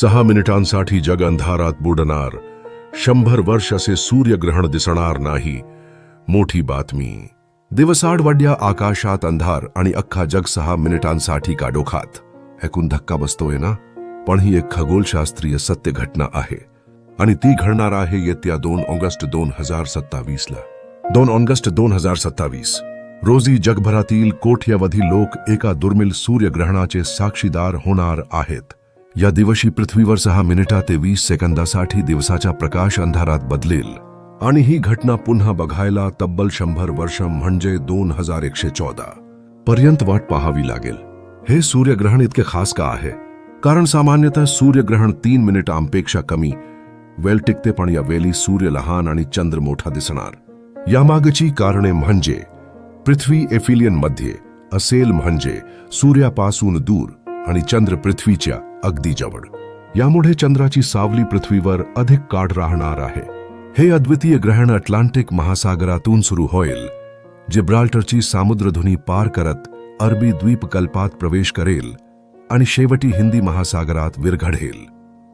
सहा मिनिटांसाठी जग अंधारात बुडणार. शंभर वर्ष असे सूर्यग्रहण दिसणार नाही. मोठी बातमी. दिवसाड वड्या आकाशात अंधार आणि अख्खा जग सहा मिनिटांसाठी काडोखात. ऐकून धक्का बसतोय ना? पण ही एक खगोलशास्त्रीय सत्य घटना आहे. आणि ती घडणार आहे येत्या दोन ऑगस्ट दोन हजार सत्तावीस ला दोन ऑगस्ट दोन हजार सत्तावीस. रोजी जगभरातील कोट्यवधी लोक एका दुर्मिळ सूर्यग्रहणाचे साक्षीदार होणार आहेत. या दिवशी पृथ्वीवर सहा मिनिटा ते वीस सेकंदासाठी दिवसाचा प्रकाश अंधारात बदलेल. आणि ही घटना पुन्हा बघायला तब्बल शंभर वर्ष म्हणजे दोन हजार एकशे चौदा पर्यंत वाट पाहावी लागेल. हे सूर्यग्रहण इतके खास का आहे? कारण सामान्यतः सूर्यग्रहण तीन मिनिटांपेक्षा कमी वेल टिकते पण या वेली सूर्य लहान आणि चंद्र मोठा दिसणार. यामागची कारणे म्हणजे पृथ्वी एफिलियनमध्ये असेल म्हणजे सूर्यापासून दूर आणि चंद्र पृथ्वीच्या अगदी जवळ. यामुळे चंद्राची सावली पृथ्वीवर अधिक काळ राहणार आहे. हे अद्वितीय ग्रहण अटलांटिक महासागरातून सुरू होईल जिब्राल्टरची सामुद्रधुनी पार करत अरबी द्वीपकल्पात प्रवेश करेल आणि शेवटी हिंदी महासागरात विरघडेल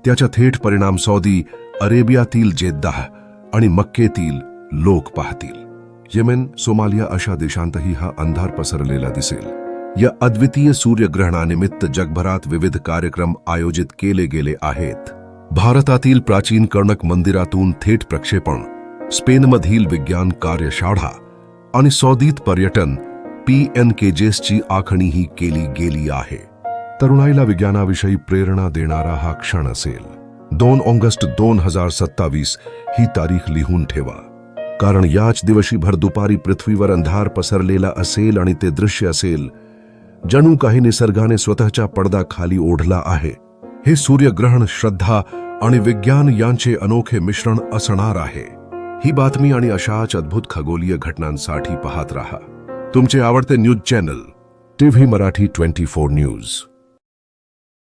त्याचा थेट परिणाम सौदी अरेबियातील जेद्दाह आणि मक्केतील लोक पाहतील. येमेन सोमालिया अशा देशांतही हा अंधार पसरलेला दिसेल. या अद्वितीय सूर्यग्रहणानिमित्त जगभरात विविध कार्यक्रम आयोजित केले गेले आहेत. भारतातील प्राचीन कर्णक मंदिरातून थेट प्रक्षेपण स्पेनमधील विज्ञान कार्यशाळा आणि सौदीत पर्यटन पी एन केजेसची आखणीही केली गेली आहे. तरुणाईला विज्ञानाविषयी प्रेरणा देणारा हा क्षण असेल. दोन ऑगस्ट दोन हजार सत्तावीस ही तारीख लिहून ठेवा. कारण याच दिवशी भर दुपारी पृथ्वीवर अंधार पसरलेला असेल आणि ते दृश्य असेल जणू काही निसर्गाने स्वतःच्या पडदा खाली ओढला आहे. हे सूर्यग्रहण श्रद्धा आणि विज्ञान यांचे अनोखे मिश्रण असणार आहे. ही बातमी आणि अशाच अद्भुत खगोलीय घटनांसाठी पाहत राहा. तुमचे आवडते news channel TV Marathi twenty four news.